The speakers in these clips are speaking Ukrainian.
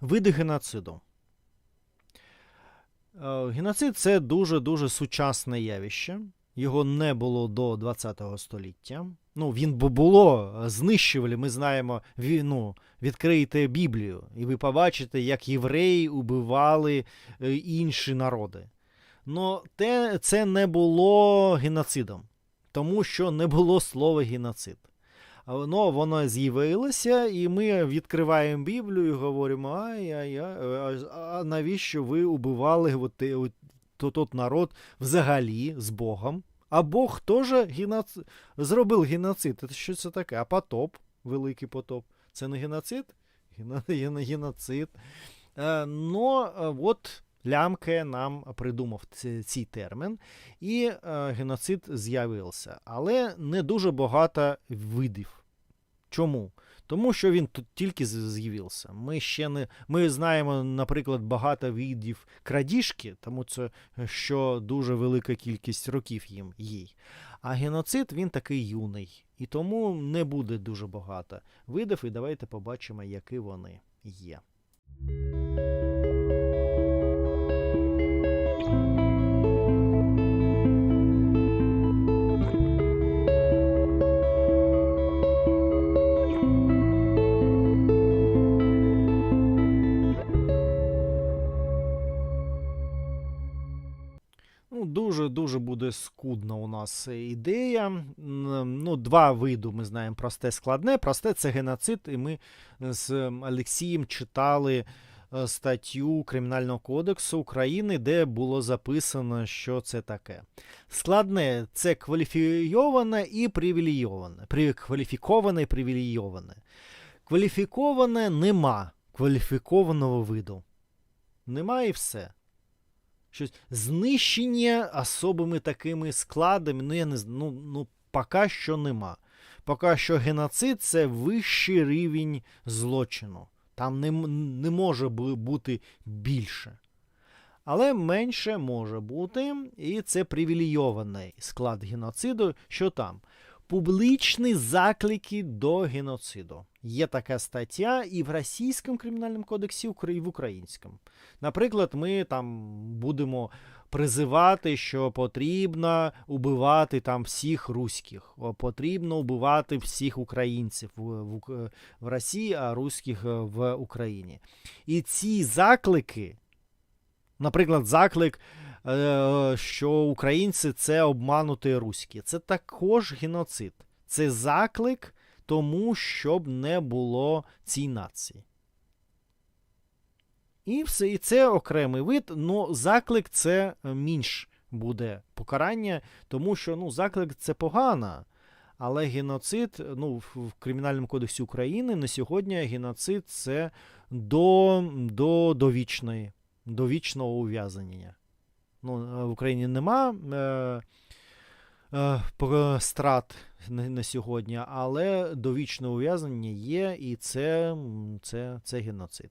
Види геноциду. Е, Геноцид це дуже-дуже сучасне явище. Його не було до 20-го століття. Ну, він бо було, е, знищували. Ми знаємо, ну, відкрийте Біблію, і ви побачите, як євреї убивали е, інші народи. Но те, це не було геноцидом, тому що не було слова геноцид. А Воно, з'явилося, і ми відкриваємо Біблію і говоримо: ай, ай, ай, а навіщо ви убивали от, те- от, то- тот народ взагалі з Богом? А Бог теж геноцид, зробив геноцид. Це що це таке? А потоп, великий потоп. Це не геноцид? Геноцид. Е, но е, от Лямке нам придумав цей термін, і е, геноцид з'явився. Але не дуже багато видів. Чому? Тому що він тут тільки з'явився. Ми ще не ми знаємо, наприклад, багато видів крадіжки, тому це що дуже велика кількість років їм їй. А геноцид він такий юний, і тому не буде дуже багато видів, і давайте побачимо, які вони є. Дуже-дуже буде скудна у нас ідея. Ну, два види ми знаємо: просте, складне. Просте це геноцид, і ми з Олексієм читали е, статтю Кримінального кодексу України, де було записано, що це таке. Складне це кваліфійоване і привілейоване. Кваліфіковане і привілейоване. Кваліфіковане нема кваліфікованого виду. Нема і все щось знищення особими такими складами. Ну, я не ну, ну поки що нема. Поки що геноцид це вищий рівень злочину. Там не, не може бути більше. Але менше може бути, і це привілейований склад геноциду. Що там? Публічні заклики до геноциду. Є така стаття і в Російському кримінальному кодексі, і в українському. Наприклад, ми там будемо призивати, що потрібно убивати там всіх руських, потрібно убивати всіх українців в, в, Росії, а руських в Україні. І ці заклики, наприклад, заклик, що українці це обманути руські, це також геноцид. Це заклик тому, щоб не було цій нації. І все, і це окремий вид, але заклик це е, менш буде покарання, тому що ну, заклик це погано. Але геноцид, ну, в Кримінальному кодексі України на сьогодні геноцид це до, до довічної, довічного ув'язнення. Ну, е, в Україні нема е, е, страт на, на сьогодні, але довічне ув'язнення є, і це, це, це геноцид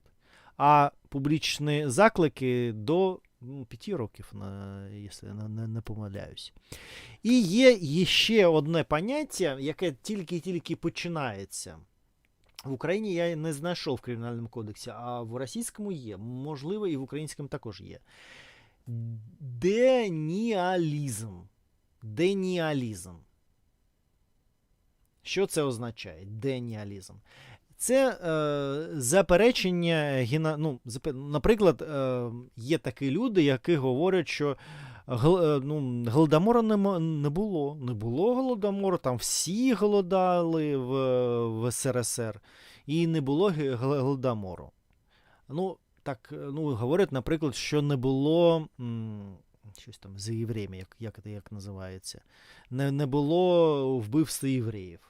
а публічні заклики до ну, 5 років, якщо я не, не, не помиляюсь. І є ще одне поняття, яке тільки-тільки починається. В Україні я не знайшов в Кримінальному кодексі, а в російському є. Можливо, і в українському також є. Деніалізм. Деніалізм. Що це означає? Деніалізм. Це е, заперечення ну, Наприклад, е, є такі люди, які говорять, що гл... е, ну, голодомору не, не було. Не було голодомору, там всі голодали в, в СРСР, і не було голодомору. Ну, так, е, ну, говорять, наприклад, що не було. м, Щось там за євреями, як, як це як називається. Не, не було вбивства євреїв.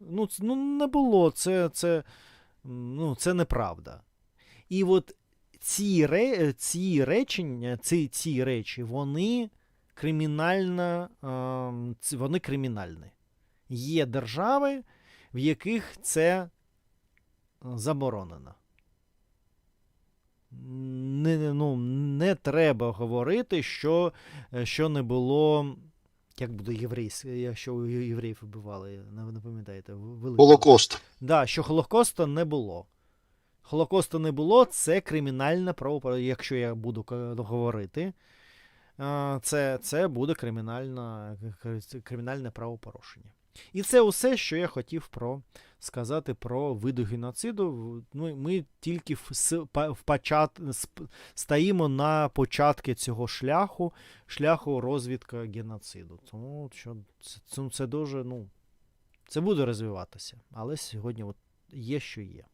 Ну, ну не було. Це, це, ну, це неправда. І от ці, ре, ці речення, ці, ці речі, вони кримінально, вони кримінальні. Є держави, в яких це е, заборонено. Не, ну, не треба говорити, що, е, що не було. Як буде єврейське, якщо євреїв вбивали, не, не пам'ятаєте, великого. Голокост. Да, що Холокоста не було. Холокосту не було, це кримінальне правопорушення. Якщо я буду говорити, е, це, це буде кримінальна, кримінальне правопорушення. І це усе, що я хотів про, сказати про види геноциду. Ну, ми тільки в, почат, стоїмо на початки цього шляху, шляху розвідка геноциду. Тому що це, це дуже, ну, це буде розвиватися. Але сьогодні от є, що є.